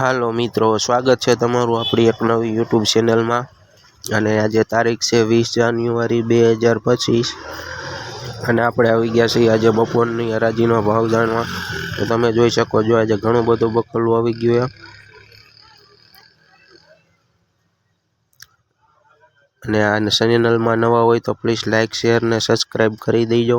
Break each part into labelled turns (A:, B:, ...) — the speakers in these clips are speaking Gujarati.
A: હાલો મિત્રો સ્વાગત છે તમારું આપણી એક નવી યુટ્યુબ ચેનલમાં અને આજે તારીખ છે વીસ જાન્યુઆરી બે હજાર પચીસ અને આપણે આવી ગયા છીએ આજે બપોરની હરાજીનો ભાવ જાણવા તો તમે જોઈ શકો છો આજે ઘણું બધું બકલું આવી ગયું અને આ ચેનલમાં નવા હોય તો પ્લીઝ લાઇક શેર ને સબસ્ક્રાઈબ કરી દેજો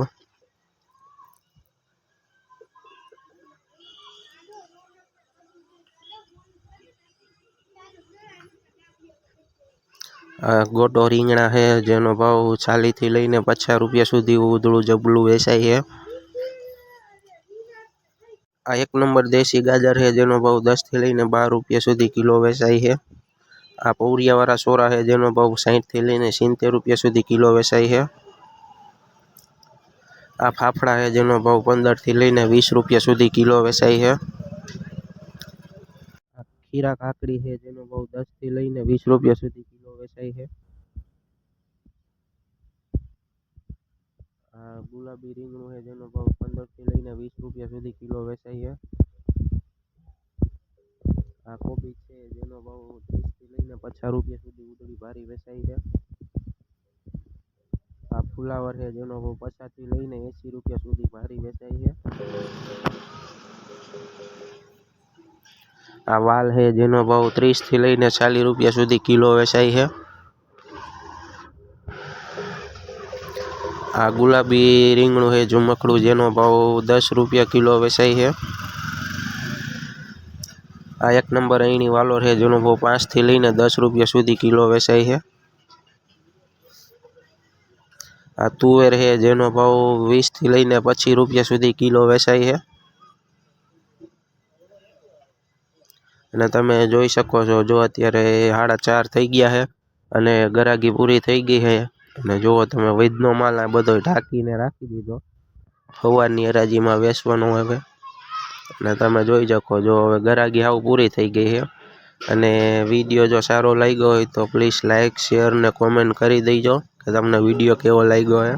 A: गोड ओरिंगणा है जेनो भाव 40 થી લઈને 50 રૂપિયા સુધી ઉદળુ જબલુ વેચાઈ છે આ એક નંબર દેશી ગાજર છે જેનો ભાવ 10 થી લઈને 12 રૂપિયા સુધી કિલો વેચાઈ છે આ પૌરિયાવારા સોરા છે જેનો ભાવ 60 થી લઈને 70 રૂપિયા સુધી કિલો વેચાઈ છે આ ફાફડા છે જેનો ભાવ 15 થી લઈને 20 રૂપિયા સુધી કિલો વેચાઈ છે આ खीરા કાકડી છે જેનો ભાવ 10 થી લઈને 20 રૂપિયા સુધી वैसा ही गुलाबी रींगण है जो भाव पंदर से लैने वीस रुपया सुधी किलो वैसा ही है आ कोबी है जो भाव तीस से लैने पचास रुपया सुधी उधड़ी भारी वैसा ही है आ फ्लावर है जो भाव पचास से लैने एसी रुपया सुधी भारी वैसा ही है आवाल है जेनो भाव 30 થી લઈને 40 રૂપિયા સુધી કિલો વેચાઈ છે આ ગુલાબી રીંગણુ છે ઝુમકડુ જેનો ભાવ 10 રૂપિયા કિલો વેચાઈ છે આ એક નંબર અણીવાલો છે જેનો ભાવ 5 થી લઈને 10 રૂપિયા સુધી કિલો વેચાઈ છે આ તુવેર છે જેનો ભાવ 20 થી લઈને 25 રૂપિયા સુધી કિલો વેચાઈ છે અને તમે જોઈ શકો છો જો અત્યારે સાડા ચાર થઈ ગયા છે અને ગરાગી પૂરી થઈ ગઈ છે અને જુઓ તમે વૈદનો માલ આ બધો ઢાંકીને રાખી દીધો સવારની હરાજીમાં વેચવાનું હવે અને તમે જોઈ શકો જો હવે ગરાગી આવું પૂરી થઈ ગઈ છે અને વિડીયો જો સારો લાગ્યો હોય તો પ્લીઝ લાઇક શેર ને કોમેન્ટ કરી દેજો કે તમને વિડીયો કેવો લાગ્યો છે